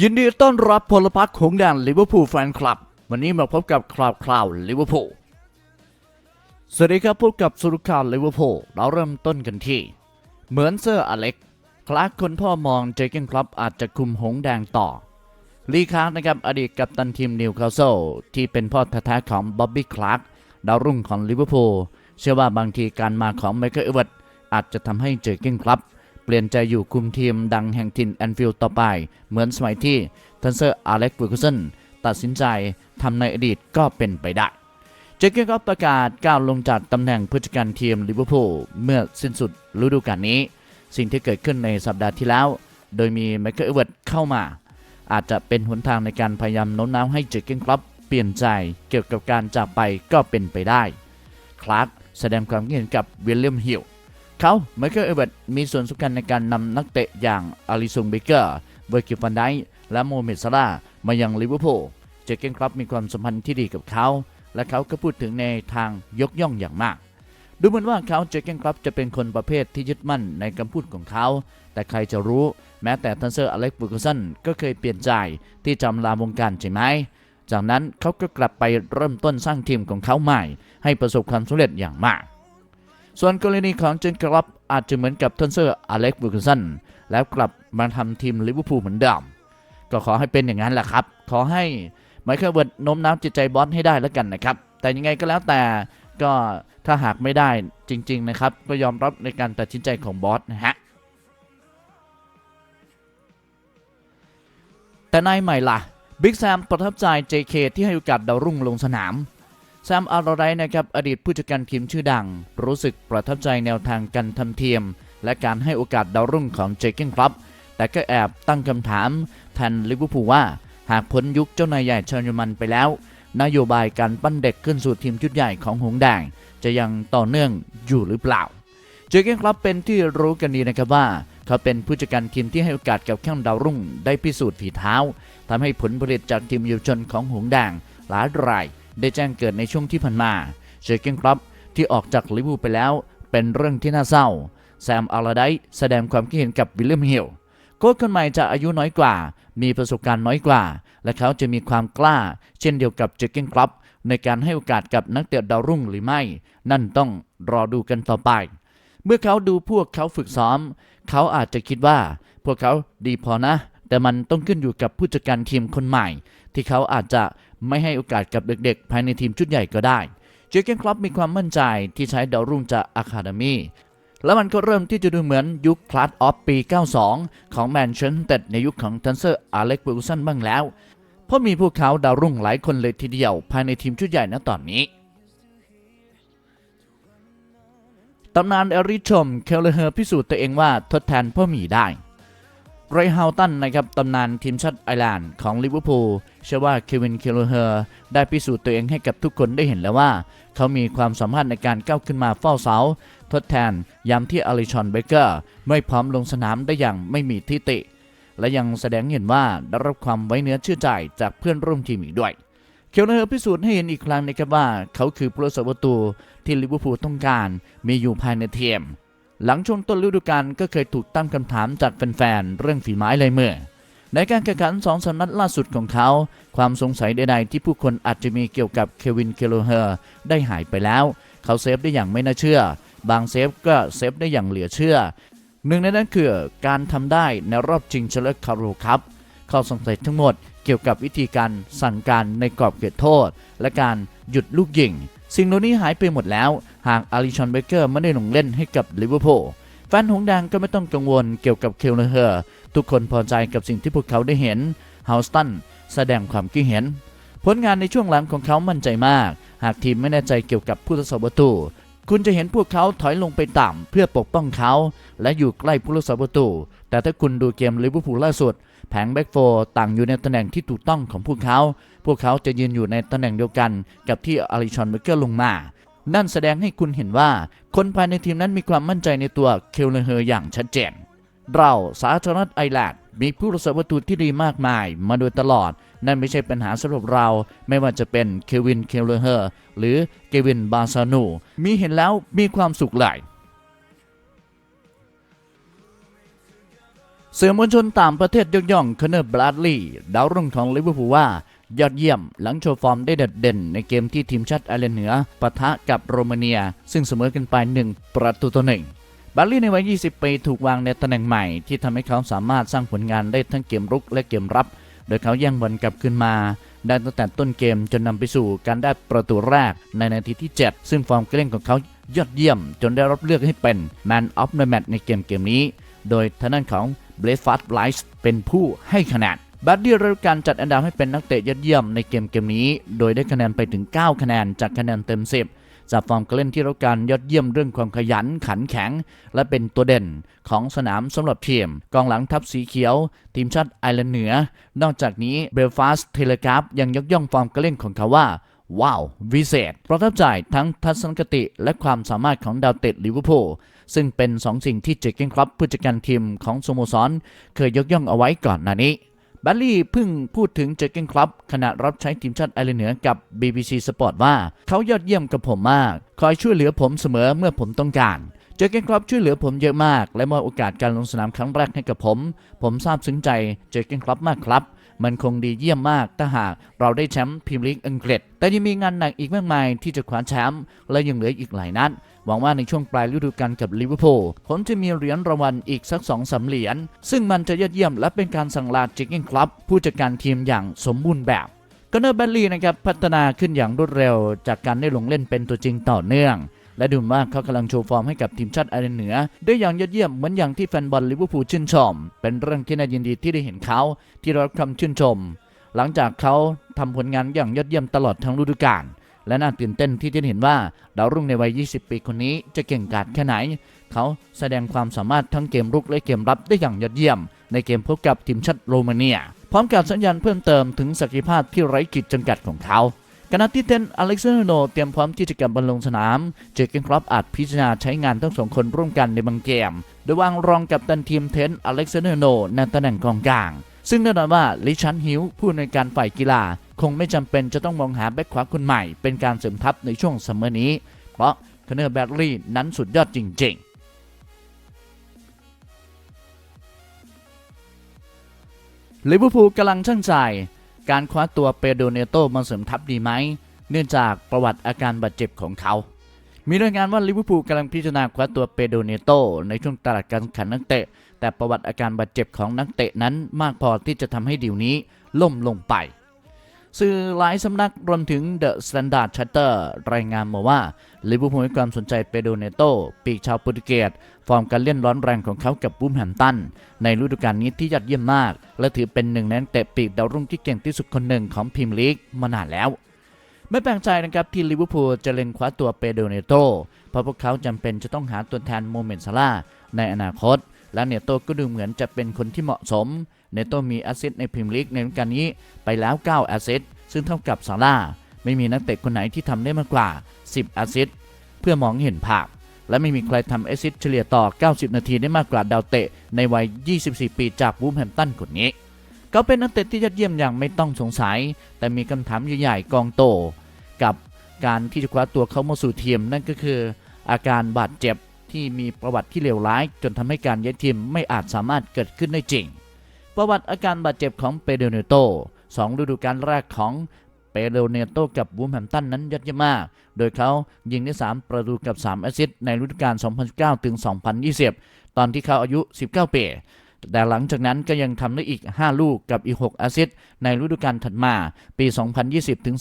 ยินดีต้อนรับพลพรรคของแดนลิเวอร์พูลแฟนคลับ วันนี้มาพบกับคราวคราวลิเวอร์พูลสวัสดีครับพบกับสุรุข่าวลิเวอร์พูลเราเริ่มต้นกันที่ เหมือนเซอร์อเล็กคลาร์กคนพ่อมองเจเกนคลับอาจจะคุมหงแดงต่อ ลีคาร์กนะครับอดีตกัปตันทีมนิวคาสเซิลที่เป็นพ่อแท้ๆของบ๊อบบี้คลาร์กดาวรุ่งของลิเวอร์พูลเชื่อว่าบางทีการมาของไมเคิลเอเวิร์ตอาจจะทำให้เจเกนคลับ เปลี่ยนใจอยู่คุมทีมดังแห่งถิ่นแอนฟิลด์ต่อไป เหมือนสมัยที่ทันเซอร์อเล็กซ์ฟูกุสันตัดสินใจทำในอดีตก็เป็นไปได้เจเกนก็ประกาศก้าวลงจากตำแหน่งผู้จัดการทีมลิเวอร์พูลเมื่อสิ้นสุดฤดูกาลนี้ สิ่งที่เกิดขึ้นในสัปดาห์ที่แล้ว โดยมีไมเคิลเอเวิร์ตเข้ามา อาจจะเป็นหนทางในการพยายามโน้มน้าวให้เจเกนคลับเปลี่ยนใจเกี่ยวกับการจากไปก็เป็นไปได้ คลาร์กแสดงความคิดเห็นกับวิลเลียมฮิล เขาไมเคิลเอเวิร์ตมีส่วนสำคัญในการนำนักเตะอย่างอาริซุงเบเกอร์เวอร์กิฟันไดค์และโมเมดซาลามายังลิเวอร์พูลเจเกนครับมีความสัมพันธ์ที่ดีกับเขา และเขาก็พูดถึงในทางยกย่องอย่างมาก ดูเหมือนว่าเขาเจเกนครับจะเป็นคนประเภทที่ยึดมั่นในคำพูดของเขา แต่ใครจะรู้แม้แต่ทันเซอร์อเล็กซ์บูกสันก็เคยเปลี่ยนใจที่จำลาวงการใช่ไหมจากนั้นเขาก็กลับไปเริ่มต้นสร้างทีมของเขาใหม่ ให้ประสบความสำเร็จอย่างมาก ส่วนกรณีของเจนกรับอาจจะเหมือนกับทันเซอร์อเล็กซ์บูกสันแล้วกลับมาทำทีมลิเวอร์พูลเหมือนเดิมก็ขอให้เป็นอย่างนั้นแหละครับ ขอให้ไมเคิลเวิร์ดโน้มน้าวจิตใจบอสให้ได้แล้วกันนะครับ แต่ยังไงก็แล้วแต่ก็ถ้าหากไม่ได้จริง ๆ นะครับ ก็ยอมรับในการตัดสินใจของบอสนะฮะแต่นายใหม่ล่ะบิ๊กแซมประทับใจ JK ที่ให้โอกาสดาวรุ่งลงสนาม แซมอาร์ไรนะครับอดีตผู้จัดการทีมชื่อดัง รู้สึกประทับใจแนวทางการทำทีม และการให้โอกาสดาวรุ่งของเจเกนครับ แต่ก็แอบตั้งคำถามแทนลิเวอร์พูลว่า หากพ้นยุคเจ้านายใหญ่ชาวเยอรมันไปแล้ว นโยบายการปั้นเด็กขึ้นสู่ทีมชุดใหญ่ของหงส์แดง จะยังต่อเนื่องอยู่หรือเปล่า เจอเกนครับเป็นที่รู้กันดีนะครับว่าเขาเป็นผู้จัดการทีมที่ให้โอกาสกับแข้งดาวรุ่ง ได้พิสูจน์ฝีเท้าทำให้ผลผลิตจากทีมเยาวชนของหงส์แดงหลายราย ได้แจ้งเกิดในช่วงที่ผ่านมาเจอเกนครับที่ออกจากลิเวอร์พูลไปแล้ว เป็นเรื่องที่น่าเศร้า แซมอาราไดซ์แสดงความคิดเห็นกับวิลเลียมฮิลโค้ชคนใหม่จะอายุน้อยกว่า มีประสบการณ์น้อยกว่า และเขาจะมีความกล้า เช่นเดียวกับเจเกนครับในการให้โอกาสกับนักเตะดาวรุ่งหรือไม่ นั่นต้องรอดูกันต่อไป เมื่อเขาดูพวกเขาฝึกซ้อม เขาอาจจะคิดว่า พวกเขาดีพอนะ แต่มันต้องขึ้นอยู่กับผู้จัดการทีมคนใหม่ ที่เขาอาจจะ ไม่ให้โอกาสกับเด็กๆ ภายในทีมชุดใหญ่ก็ได้เจเกนครับมีความมั่นใจที่ใช้ดาวรุ่งจากอะคาเดมีแล้วมันก็เริ่มที่จะดูเหมือนยุคคลาสออฟปี 92 ของแมนเชสเตอร์ในยุคของทันเซอร์อเล็กซ์วิลสันบ้างแล้ว เพราะมีพวกเขาดาวรุ่งหลายคนเลยทีเดียวภายในทีมชุดใหญ่ณตอนนี้ตำนานเอริชม เคลเลอร์พิสูจน์ตัวเองว่าทดแทนพ่อหมีได้ เรฮาวตันนะครับตำนานทีมชาติไอร์แลนด์ของลิเวอร์พูลเชื่อว่าเควินเคลเลเฮอร์ได้พิสูจน์ตัวเองให้กับทุกคนได้เห็นแล้วว่า เขามีความสามารถในการก้าวขึ้นมาเฝ้าเสา ทดแทนยามที่อลิชอนเบเกอร์ไม่พร้อมลงสนามได้อย่างไม่มีทิติ และยังแสดงเห็นว่าได้รับความไว้เนื้อเชื่อใจจากเพื่อนร่วมทีมอีกด้วยเคลเนอร์พิสูจน์ให้เห็นอีกครั้งนะครับว่า เขาคือผู้รักษาประตูที่ลิเวอร์พูลต้องการมีอยู่ภายในทีม หลังช่วงต้นฤดูกาลก็เคยถูกตั้งคำถามจากแฟนๆ เรื่องฝีไม้ลายมือ ในการแข่งขันสองสนัดล่าสุดของเขา ความสงสัยใดๆที่ผู้คนอาจจะมีเกี่ยวกับเควินเคโลเฮอร์ได้หายไปแล้ว เขาเซฟได้อย่างไม่น่าเชื่อ บางเซฟก็เซฟได้อย่างเหลือเชื่อ หนึ่งในนั้นคือการทำได้ในรอบชิงชนะเลิศคาร์โรครับข้อสงสัยทั้งหมดเกี่ยวกับวิธีการสั่งการในกรอบเขตโทษ และการหยุดลูกยิง สิ่งเหล่านี้หายไปหมดแล้ว หากอาริชอนเบเกอร์ไม่ได้ลงเล่นให้กับลิเวอร์พูลแฟนหงส์แดงก็ไม่ต้องกังวลเกี่ยวกับเคลเนเฮอร์ทุกคนพอใจกับสิ่งที่พวกเขาได้เห็นเฮาสตันแสดงความคิดเห็น ผลงานในช่วงหลังของเขามั่นใจมาก หากทีมไม่แน่ใจเกี่ยวกับผู้รักษาประตูคุณจะเห็นพวกเขาถอยลงไปต่ำเพื่อปกป้องเขา และอยู่ใกล้ผู้รักษาประตู แต่ถ้าคุณดูเกมลิเวอร์พูลล่าสุด แผงแบ็กโฟร์ต่างอยู่ในตำแหน่งที่ถูกต้องของพวกเขา พวกเขาจะยืนอยู่ในตำแหน่งเดียวกันกับที่อาริชอนเบเกอร์ลงมา นั่นแสดงให้คุณเห็นว่าคนภายในทีมนั้นมีความมั่นใจในตัวเคลเลเฮอร์อย่างชัดเจน เราสาธารณรัฐไอร์แลนด์มีผู้รักษาประตูที่ดีมากมายมาโดยตลอด นั่นไม่ใช่ปัญหาสำหรับเรา ไม่ว่าจะเป็นเควินเคลเลเฮอร์หรือเกวินบาซานูมีเห็นแล้วมีความสุขหลายสื่อมวลชนต่างประเทศยกย่องคเนอร์บรัดลีย์ดาวรุ่งของลิเวอร์พูลว่า ยอดเยี่ยม หลังโชว์ฟอร์มได้เด็ดเด่น ในเกมที่ทีมชาติไอร์แลนด์เหนือปะทะกับโรมาเนีย ซึ่งเสมอกันไป 1 ประตูต่อหนึ่งบาร์ลี่ในวัย 20 ปี ถูกวางในตำแหน่งใหม่ ที่ทำให้เขาสามารถสร้างผลงานได้ทั้งเกมรุกและเกมรับ โดยเขาแย่งบอลกลับคืนมา ได้ตั้งแต่ต้นเกมจนนำไปสู่การได้ประตูแรกในนาทีที่ 7 ซึ่งฟอร์มเการเล่นของเขายอดเยี่ยม จนได้รับเลือกให้เป็น Man of the Match ในเกมเกมนี้ โดยทางด้านของเบลฟัสไลส์เป็นผู้ให้คะแนน บัดดี้ได้รับการจัดอันดับให้เป็นนักเตะยอดเยี่ยมในเกมเกมนี้ โดยได้คะแนนไปถึง 9 คะแนนจากคะแนนเต็ม 10 จากฟอร์มการเล่นที่รับการยอดเยี่ยมเรื่องความขยันขันแข็ง และเป็นตัวเด่นของสนามสำหรับทีม กองหลังทัพสีเขียว ทีมชาติไอร์แลนด์เหนือ นอกจากนี้เบลฟาสเทเลกราฟยังยกย่องฟอร์มการเล่นของเขาว่าว้าว วิเศษ ประทับใจทั้งทัศนคติและความสามารถของดาวเตะลิเวอร์พูลซึ่งเป็นสองสิ่งที่เจคเกนครับผู้จัดการทีมของสโมสร เคยยกย่องเอาไว้ก่อนหน้านี้ บัลลี่เพิ่งพูดถึงเจคเกนครับขณะรับใช้ทีมชาติไอร์แลนด์เหนือกับ BBC Sport ว่า เขายอดเยี่ยมกับผมมาก คอยช่วยเหลือผมเสมอเมื่อผมต้องการเจคเกนครับช่วยเหลือผมเยอะมาก และมอบโอกาสการลงสนามครั้งแรกให้กับผม ผมซาบซึ้งใจเจคเกนครับมากครับ มันคงดีเยี่ยมมากถ้าหากเราได้แชมป์พรีเมียร์ลีกอังกฤษ แต่ยังมีงานหนักอีกมากมายที่จะคว้าแชมป์และยังเหลืออีกหลายนัด หวังว่าในช่วงปลายฤดูกาลกับลิเวอร์พูลผมจะมีเหรียญรางวัลอีกสักสองสาเหรียญซึ่งมันจะยอดเยี่ยมและเป็นการสั่งลาจิกเก้นคลับผู้จัดการทีมอย่างสมบูรณ์แบบก็เนอร์แบลลี่นะครับพัฒนาขึ้นอย่างรวดเร็ว จากการได้ลงเล่นเป็นตัวจริงต่อเนื่อง และดูมือนว่าเขากำลังโชว์ฟอร์มให้กับทีมชาติไอร์แลนด์เหนือ ได้อย่างยอดเยี่ยมเหมือนอย่างที่แฟนบอลลิเวอร์พูลชื่นชม เป็นเรื่องที่น่ายินดีที่ได้เห็นเขาที่รับคำชื่นชม หลังจากเขาทำผลงานอย่างยอดเยี่ยมตลอดทั้งฤดูกาล และน่าตื่นเต้นที่จะเห็นว่าดาวรุ่งในวัย 20 ปีคนนี้จะเก่งกาจแค่ไหน เขาแสดงความสามารถทั้งเกมรุกและเกมรับได้อย่างยอดเยี่ยม ในเกมพบกับทีมชาติโรมาเนีย พร้อมกับสัญญาณเพิ่มเติมถึงศักยภาพที่ไร้ขีดจำกัดของเขาขณะที่เทนอเล็กซานโนเตรียมพร้อมที่จะกลับบอลลงสนาม เจเกนครอปอาจพิจารณาใช้งานทั้งสองคนร่วมกันในบางเกม โดยวางรองกับตันทีมเทนอเล็กซานโนในตำแหน่งกองกลาง ซึ่งแน่นอนว่าลิชันฮิวผู้ในการฝ่ายกีฬา คงไม่จำเป็นจะต้องมองหาแบ็คขวาคนใหม่ เป็นการเสริมทัพในช่วงซัมเมอร์นี้ เพราะคเนอร์แบดลีย์นั้นสุดยอดจริง ๆลิเวอร์พูลกำลังช่างใจ การคว้าตัวเปโดเนโตมาเสริมทัพดีไหม เนื่องจากประวัติอาการบาดเจ็บของเขา มีรายงานว่าลิเวอร์พูลกำลังพิจารณาคว้าตัวเปโดเนโตในช่วงตลาดการขันนักเตะ แต่ประวัติอาการบาดเจ็บของนักเตะนั้นมากพอที่จะทำให้ดีลนี้ล่มลงไป สื่อหลายสำนักรวมถึง The Standard Charter รายงานมาว่าลิเวอร์พูลให้ความสนใจเปโดเนโต ปีกชาวโปรตุเกสฟอร์มการเล่นร้อนแรงของเขากับบูมแฮมตัน ในฤดูกาลนี้ที่ยอดเยี่ยมมาก และถือเป็นหนึ่งในนักเตะปีกดาวรุ่งที่เก่งที่สุดคนหนึ่งของพรีเมียร์ลีกมานานแล้ว ไม่แปลกใจนะครับที่ลิเวอร์พูลจะเล็งคว้าตัวเปโดเนโต เพราะพวกเขาจำเป็นจะต้องหาตัวแทนโมเมนต์ซาร่าในอนาคต และเนโตก็ดูเหมือนจะเป็นคนที่เหมาะสม เนโตมีแอสซิสในพรีเมียร์ลีกในฤดูกาลนี้ไปแล้ว 9 แอสซิสซึ่งเท่ากับซาร่าไม่มีนักเตะคนไหนที่ทำได้มากกว่า 10 แอสซิสเพื่อมองเห็นภาพ และไม่มีใครทำแอสซิสเฉลี่ยต่อ 90 นาทีได้มากกว่าดาวเตะในวัย 24 ปีจากวูฟแฮมตันคนนี้เขาเป็นนักเตะที่ยอดเยี่ยมอย่างไม่ต้องสงสัย แต่มีคำถามใหญ่ๆกองโต กับการที่จะคว้าตัวเขามาสู่ทีมนั่นก็คือ อาการบาดเจ็บที่มีประวัติที่เลวร้าย จนทำให้การย้ายทีมไม่อาจสามารถเกิดขึ้นได้จริง ประวัติอาการบาดเจ็บของเปโดเนโตสองฤดูกาลแรกของเปโดเนโตกับวูมแฮมตันนั้นยอดเยี่ยมมาก โดยเขายิงได้ 3 ประตูกับ 3 แอสซิสต์ในฤดูกาล 2019 ถึง 2020 ตอนที่เขาอายุ 19 ปีแต่หลังจากนั้นก็ยังทำได้อีก 5 ลูกกับอีก 6 แอสซิสต์ในฤดูกาลถัดมา ปี 2020 ถึง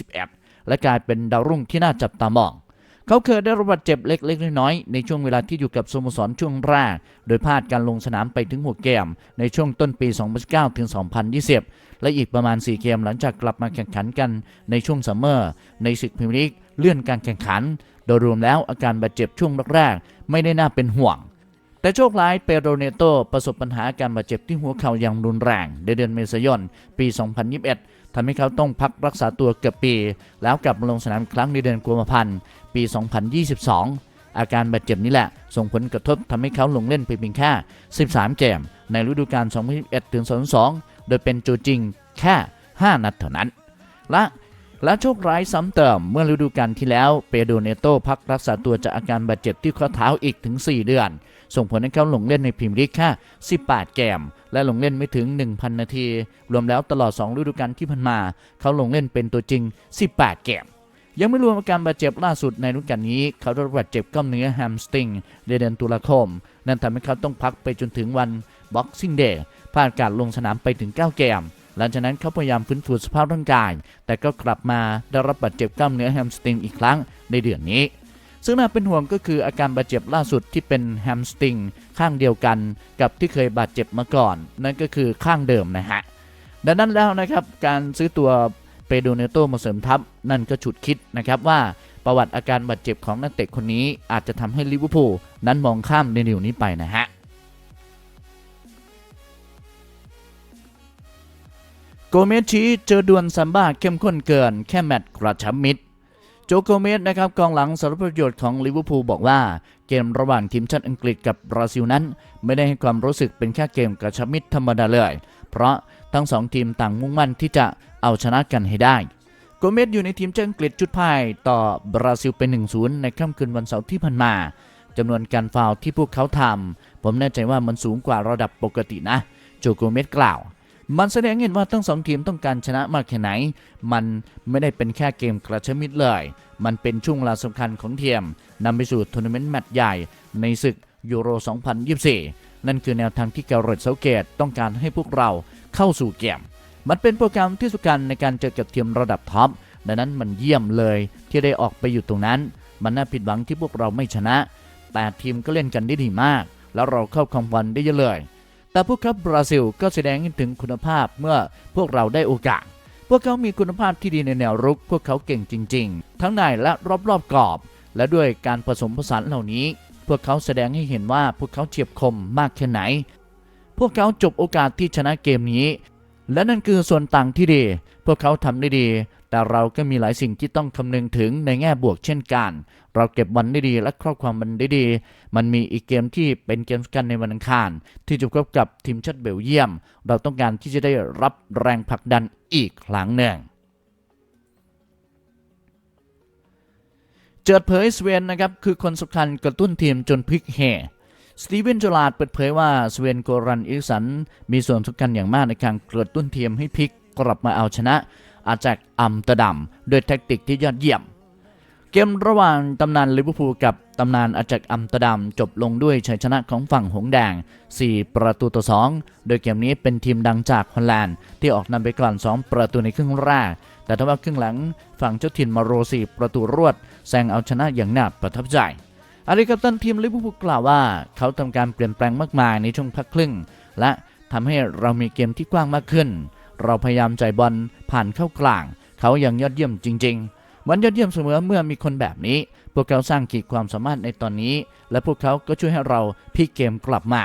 2021 และกลายเป็นดาวรุ่งที่น่าจับตามอง เขาเคยได้รับบาดเจ็บเล็กๆน้อยๆในช่วงเวลาที่อยู่กับสโมสรช่วงแรก โดยพลาดการลงสนามไปถึง6เกม ในช่วงต้นปี 2019 ถึง 2020 และอีกประมาณ 4 เกมหลังจากกลับมาแข่งขันกันในช่วงซัมเมอร์ในศึกพรีเมียร์ลีกเลื่อนการแข่งขัน โดยรวมแล้วอาการบาดเจ็บช่วงแรกๆไม่ได้น่าเป็นห่วงแต่โชคร้ายเปโรเนโตประสบปัญหาอาการบาดเจ็บที่หัวเข่าอย่างรุนแรงในเดือนเมษายน ปี 2021 ทำให้เขาต้องพักรักษาตัวเกือบปี แล้วกลับมาลงสนามครั้งในเดือนกุมภาพันธ์ ปี 2022 อาการบาดเจ็บนี้แหละ ส่งผลกระทบทำให้เขาลงเล่นไปเพียงแค่ 13 เกม ในฤดูกาล 2021ถึง2022 โดยเป็นตัวจริงแค่ 5 นัดเท่านั้น และและโชคร้ายซ้ำเติมเมื่อฤดูกาลที่แล้วเปโดเนโตพักรักษาตัวจากอาการบาดเจ็บที่ข้อเท้าอีกถึง 4 เดือน ส่งผลให้เขาลงเล่นในพรีเมียร์ลีกแค่ 18 เกม และลงเล่นไม่ถึง 1,000 นาที รวมแล้วตลอด 2 ฤดูกาลที่ผ่านมา เขาลงเล่นเป็นตัวจริง 18 เกม ยังไม่รวมอาการบาดเจ็บล่าสุดในฤดูกาลนี้ เขาได้รับบาดเจ็บกล้ามเนื้อแฮมสตริงในเดือนตุลาคม นั่นทำให้เขาต้องพักไปจนถึงวัน Boxing Day พลาดการลงสนามไปถึง 9 เกม หลังจากนั้นเขาพยายามฟื้นฟูสภาพร่างกาย แต่ก็กลับมาได้รับบาดเจ็บกล้ามเนื้อแฮมสตริงอีกครั้งในเดือนนี้ ซึ่งน่าเป็นห่วงก็คืออาการบาดเจ็บล่าสุดที่เป็นแฮมสตริงข้างเดียวกันกับที่เคยบาดเจ็บมาก่อน นั่นก็คือข้างเดิมนะฮะดังนั้นแล้วนะครับการซื้อตัว ปโดเนโตมาเสริมทัพนั่นก็ฉุดคิดนะครับว่าประวัติอาการบาดเจ็บของนักเตะคนนี้อาจจะทำให้ลิเวอร์พูลนั้นมองข้ามในนิวนี้ไปนะฮะโกเมสชี้เจอดวลซัมบ้าเข้มข้นเกินแค่แมตช์กระชับมิตรโจโกเมสนะครับกองหลังสารประโยชน์ของลิเวอร์พูลบอกว่า เกมระหว่างทีมชาติอังกฤษกับบราซิลนั้น ไม่ได้ให้ความรู้สึกเป็นแค่เกมกระชับมิตรธรรมดาเลย เพราะทั้งสองทีมต่างมุ่งมั่นที่จะ เอาชนะกันให้ได้โกเมสอยู่ในทีมชาติอังกฤษจุดพ่ายต่อบราซิลเป็น1-0 ในค่ำคืนวันเสาร์ที่ผ่านมาจำนวนการฟาวที่พวกเขาทำผมแน่ใจว่ามันสูงกว่าระดับปกตินะโจโกเมสกล่าว มันแสดงเห็นว่าทั้งสองทีมต้องการชนะมากแค่ไหน มันไม่ได้เป็นแค่เกมกระชับมิตรเลย มันเป็นช่วงเวลาสำคัญของทีมนำไปสู่ทัวร์นาเมนต์แมตช์ใหญ่ ในศึกยูโร 2024 นั่นคือแนวทางที่เกาเรตเซาเกตต้องการให้พวกเราเข้าสู่เกม มันเป็นโปรแกรมที่สำคัญในการเจอกับทีมระดับท็อปดังนั้นมันเยี่ยมเลยที่ได้ออกไปอยู่ตรงนั้น มันน่าผิดหวังที่พวกเราไม่ชนะ แต่ทีมก็เล่นกันได้ดีมาก แล้วเราเข้าคอมวันได้เยอะเลย แต่พวกเขาบราซิลก็แสดงถึงคุณภาพเมื่อพวกเราได้โอกาส พวกเขามีคุณภาพที่ดีในแนวรุก พวกเขาเก่งจริง ๆ ทั้งในและรอบๆกรอบ และด้วยการผสมผสานเหล่านี้ พวกเขาแสดงให้เห็นว่าพวกเขาเฉียบคมมากแค่ไหน พวกเขาจบโอกาสที่ชนะเกมนี้ และนั่นคือส่วนต่างที่ดี พวกเขาทำได้ดี แต่เราก็มีหลายสิ่งที่ต้องคำนึงถึงในแง่บวกเช่นกัน เราเก็บวันได้ดีและครอบความมันได้ดี มันมีอีกเกมที่เป็นเกมสำคัญในวันอังคาร ที่จะพบกับทีมชาติเบลเยียม เราต้องการที่จะได้รับแรงผลักดันอีกครั้งหนึ่งเจิดเผยสเวนนะครับคือคนสำคัญกระตุ้นทีมจนพลิกเฮ สตีเวนจลาดเปิดเผยว่าสเวนโกรันอิสัน มีส่วนสำคัญอย่างมากในการกระตุ้นทีมให้พลิกกลับมาเอาชนะ อาจากอัมสเตอร์ดัมโดยแท็กติกที่ยอดเยี่ยม เกมระหว่างตำนานลิเวอร์พูลกับตำนานอาจากอัมสเตอร์ดัมจบลงด้วยชัยชนะของฝั่งหงส์แดง 4 ประตูต่อ 2 โดยเกมนี้เป็นทีมดังจากฮอลแลนด์ที่ออกนำไปก่อน 2 ประตูในครึ่งแรกแต่ทว่าครึ่งหลังฝั่งเจ้าถิ่นมาโรสีประตูรวดแซงเอาชนะอย่างน่าประทับใจ อาริกัปตันทีมลิเวอร์พูลกล่าวว่า เขาทำการเปลี่ยนแปลงมากมายในช่วงพักครึ่ง และทำให้เรามีเกมที่กว้างมากขึ้น เราพยายามจ่ายบอลผ่านเข้ากลาง เขายังยอดเยี่ยมจริง ๆ มันยอดเยี่ยมเสมอเมื่อมีคนแบบนี้ พวกเขาสร้างขีดความสามารถในตอนนี้ และพวกเขาก็ช่วยให้เราพลิกเกมกลับมา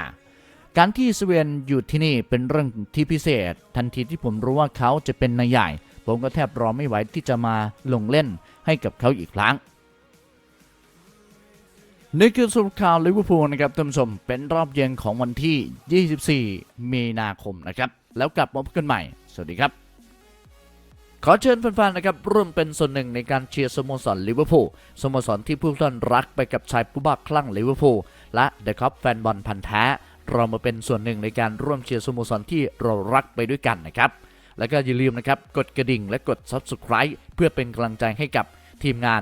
การที่สเวนอยู่ที่นี่เป็นเรื่องที่พิเศษ ทันทีที่ผมรู้ว่าเขาจะเป็นนายใหญ่ ผมก็แทบรอไม่ไหวที่จะมาลงเล่นให้กับเขาอีกครั้ง นี่คือสรุปข่าวลิเวอร์พูลนะครับท่านผู้ชมเป็นรอบเย็นของวันที่ 24 มีนาคมนะครับ แล้วกลับมาพบกันใหม่ สวัสดีครับ ขอเชิญแฟนๆนะครับร่วมเป็นส่วนหนึ่งในการเชียร์สโมสรลิเวอร์พูลสโมสรที่ผู้ท่านรักไปกับชายผู้บ้าคลั่งลิเวอร์พูลและเดอะคัพแฟนบอลพันธ์แท้ เรามาเป็นส่วนหนึ่งในการร่วมเชียร์สโมสรที่เรารักไปด้วยกันนะครับ แล้วก็อย่าลืมนะครับกดกระดิ่งและกด Subscribe เพื่อเป็นกำลังใจให้กับทีมงาน